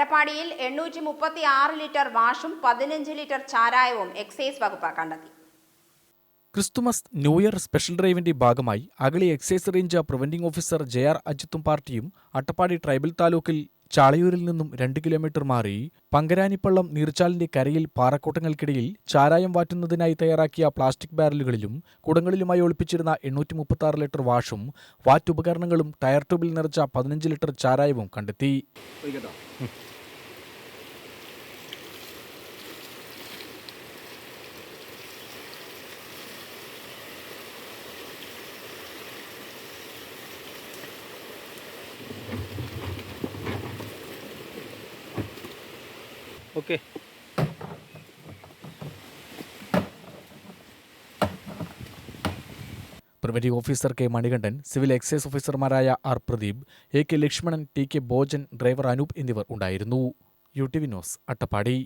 അട്ടപ്പാടിയിൽ എണ്ണൂറ്റി മുപ്പത്തി ആറ് ലിറ്റർ വാഷും പതിനഞ്ച് ലിറ്റർ ചാരായവും എക്സൈസ് വകുപ്പ് കണ്ടെത്തി. ക്രിസ്തുമസ് ന്യൂ ഇയർ സ്പെഷ്യൽ ഡ്രൈവിന്റെ ഭാഗമായി Agali excise range preventing officer J R അജിത്തും പാർട്ടിയും അട്ടപ്പാടി ട്രൈബൽ താലൂക്കിൽ ചാളയൂരിൽ നിന്നും രണ്ട് കിലോമീറ്റർ മാറി പങ്കരാനിപ്പള്ളം നീർച്ചാലിന്റെ കരയിൽ പാറക്കൂട്ടങ്ങൾക്കിടയിൽ ചാരായം വാറ്റുന്നതിനായി തയ്യാറാക്കിയ പ്ലാസ്റ്റിക് ബാരലുകളിലും കുടങ്ങളിലുമായി ഒളിപ്പിച്ചിരുന്ന എണ്ണൂറ്റി മുപ്പത്തി ലിറ്റർ വാഷും വാറ്റുപകരണങ്ങളും ടയർ ട്യൂബിൽ നിറച്ച പതിനഞ്ച് ലിറ്റർ ചാരായവും കണ്ടെത്തി. Okay. Preventive officer K Manikandan civil excise ഓഫീസർമാരായ R Pradeep A K Lakshmanan T K Bojan driver Anoop എന്നിവർ ഉണ്ടായിരുന്നു. U T V news Attappadi.